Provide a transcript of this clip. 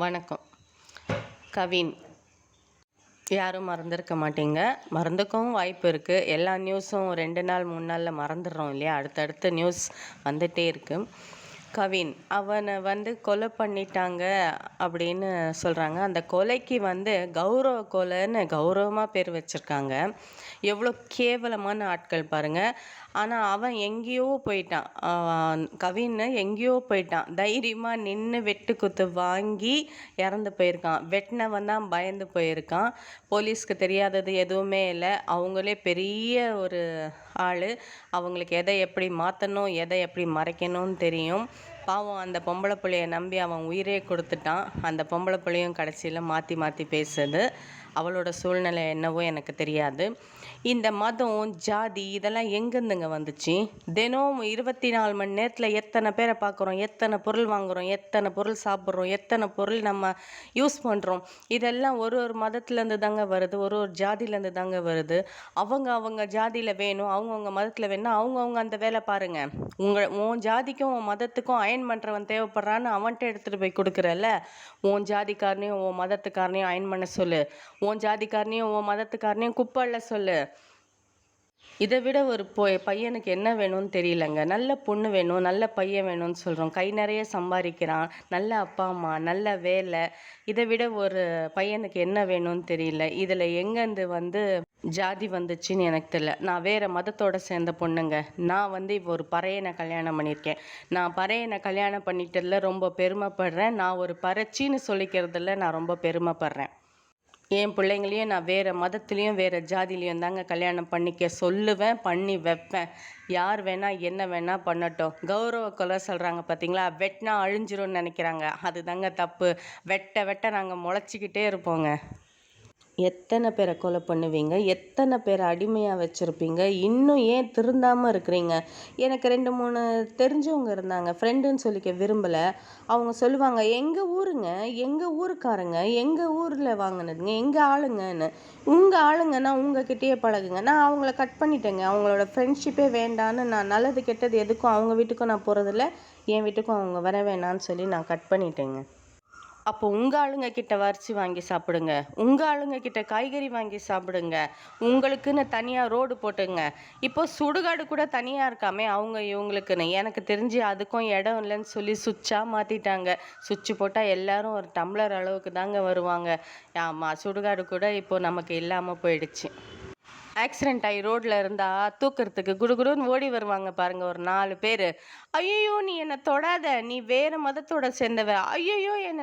வணக்கம். கவின் யாரும் மறந்துருக்க மாட்டீங்க. மறந்துக்கவும் வாய்ப்பு இருக்குது எல்லா நியூஸும் ரெண்டு நாள் மூணு நாளில் மறந்துடுறோம் இல்லையா? அடுத்தடுத்த நியூஸ் வந்துகிட்டே இருக்குது கவின் அவனை வந்து கொலை பண்ணிட்டாங்க அப்படின்னு சொல்கிறாங்க அந்த கொலைக்கு வந்து கௌரவ கொலைன்னு கௌரவமாக பேர் வச்சுருக்காங்க. எவ்வளோ கேவலமான ஆட்கள் பாருங்கள் ஆனால் அவன் எங்கேயோ போயிட்டான். கவின்னு எங்கேயோ போயிட்டான். தைரியமாக நின்று வெட்டு குத்து வாங்கி இறந்து போயிருக்கான். வெட்டினவன் தான் பயந்து போயிருக்கான். போலீஸ்க்கு தெரியாதது எதுவுமே இல்லை. அவங்களே பெரிய ஒரு ஆள். அவங்களுக்கு எதை எப்படி மாற்றணும் எதை எப்படி மறைக்கணும்னு தெரியும். பாவம் அந்த பொம்பளை பிள்ளைய நம்பி அவன் உயிரே கொடுத்துட்டான். அந்த பொம்பளை பிள்ளையும் கடைசியில் மாற்றி மாற்றி பேசுது. அவளோட சூழ்நிலை என்னவோ எனக்கு தெரியாது. இந்த மதம் ஜாதி இதெல்லாம் எங்கேருந்துங்க வந்துச்சு? தினம் இருபத்தி நாலு மணி நேரத்தில் எத்தனை பேரை பார்க்குறோம்? எத்தனை பொருள் வாங்குகிறோம் எத்தனை பொருள் சாப்பிட்றோம்? எத்தனை பொருள் நம்ம யூஸ் பண்ணுறோம்? இதெல்லாம் ஒரு ஒரு மதத்துலேருந்து தாங்க வருது. ஒரு ஒரு ஜாதியிலேருந்து தாங்க வருது. அவங்க அவங்க ஜாதியில் வேணும் அவங்கவுங்க மதத்தில் வேணும் அவங்கவுங்க அந்த வேலை பாருங்கள் உங்கள் உன் ஜாதிக்கும் உன் மதத்துக்கும் அயன் பண்ணுறவன் தேவைப்படுறான்னு அவன்கிட்ட எடுத்துகிட்டு போய் கொடுக்குறல்ல? உன் ஜாதிக்காரனையும் உன் மதத்துக்காரனையும் அயன் பண்ண சொல்லு. உன் ஜாதிக்காரனையும் உன் மதத்துக்காரனையும் குப்பல்ல சொல்லு. இதை விட ஒரு பொ பையனுக்கு என்ன வேணும்னு தெரியலங்க. நல்ல பொண்ணு வேணும் நல்ல பையன் வேணும்னு சொல்கிறோம் கை நிறைய சம்பாதிக்கிறான். நல்ல அப்பா அம்மா நல்ல வேலை. இதை விட ஒரு பையனுக்கு என்ன வேணும்னு தெரியல. இதில் எங்கேருந்து வந்து ஜாதி வந்துச்சுன்னு எனக்கு தெரியல. நான் வேறு மதத்தோடு சேர்ந்த பொண்ணுங்க. நான் வந்து இப்போ ஒரு பறையனை கல்யாணம் பண்ணியிருக்கேன். நான் பறையனை கல்யாணம் பண்ணிட்டதில் ரொம்ப பெருமைப்படுறேன். நான் ஒரு பறச்சின்னு சொல்லிக்கிறதுல நான் ரொம்ப பெருமைப்படுறேன். என் பிள்ளைங்களையும் நான் வேறு மதத்துலேயும் வேறு ஜாதிலையும் தாங்க கல்யாணம் பண்ணிக்க சொல்லுவேன் பண்ணி வைப்பேன். யார் வேணால் என்ன வேணால் பண்ணட்டும். கௌரவ கொலை சொல்கிறாங்க பார்த்தீங்களா வெட்டினா அழிஞ்சிரும்னு நினைக்கிறாங்க. அது தாங்க தப்பு. வெட்ட வெட்ட நாங்கள் முளைச்சிக்கிட்டே இருப்போங்க. எத்தனை பேரை கொலை பண்ணுவீங்க? எத்தனை பேரை அடிமையாக வச்சுருப்பீங்க? இன்னும் ஏன் திருந்தாமல் இருக்கிறீங்க? எனக்கு ரெண்டு மூணு தெரிஞ்சவங்க இருந்தாங்க. ஃப்ரெண்டுன்னு சொல்லிக்க விரும்பலை. அவங்க சொல்லுவாங்க எங்கள் ஊருங்க? எங்கள் ஊருக்காரங்க? எங்கள் ஊரில் வாங்கினதுங்க? எங்கள் ஆளுங்கன்னு. உங்கள் ஆளுங்கன்னா உங்ககிட்டயே பழகுங்க. நான் அவங்கள கட் பண்ணிட்டேங்க. அவங்களோட ஃப்ரெண்ட்ஷிப்பே வேண்டான்னு நான் நல்லது கெட்டது எதுக்கும் அவங்க வீட்டுக்கும் நான் போகிறதில்ல என் வீட்டுக்கும் அவங்க வர வேணான்னு சொல்லி நான் கட் பண்ணிட்டேங்க. அப்போ உங்கள் ஆளுங்க கிட்ட வரிச்சு வாங்கி சாப்பிடுங்க. உங்கள் ஆளுங்க கிட்ட காய்கறி வாங்கி சாப்பிடுங்க. உங்களுக்குன்னு தனியாக ரோடு போட்டுங்க. இப்போ சுடுகாடு கூட தனியாக இருக்காமே அவங்க இவங்களுக்குன்னு. எனக்கு தெரிஞ்சு அதுக்கும் இடம் இல்லைன்னு சொல்லி சுவிட்சாக மாற்றிட்டாங்க சுவிட்சு போட்டால் எல்லாரும் ஒரு டம்ளர் அளவுக்கு தாங்க வருவாங்க. ஆமாம் சுடுகாடு கூட இப்போ நமக்கு இல்லாமல் போயிடுச்சு. ஆக்சிடென்ட் ஆகி ரோட்டில் இருந்தால் தூக்கிறதுக்கு குடுகுடுன்னு ஓடி வருவாங்க பாருங்க ஒரு நாலு பேர். ஐயோ நீ என்னை தொடாத. நீ வேறு மதத்தோட சேர்ந்தவ. ஐயோ என்னை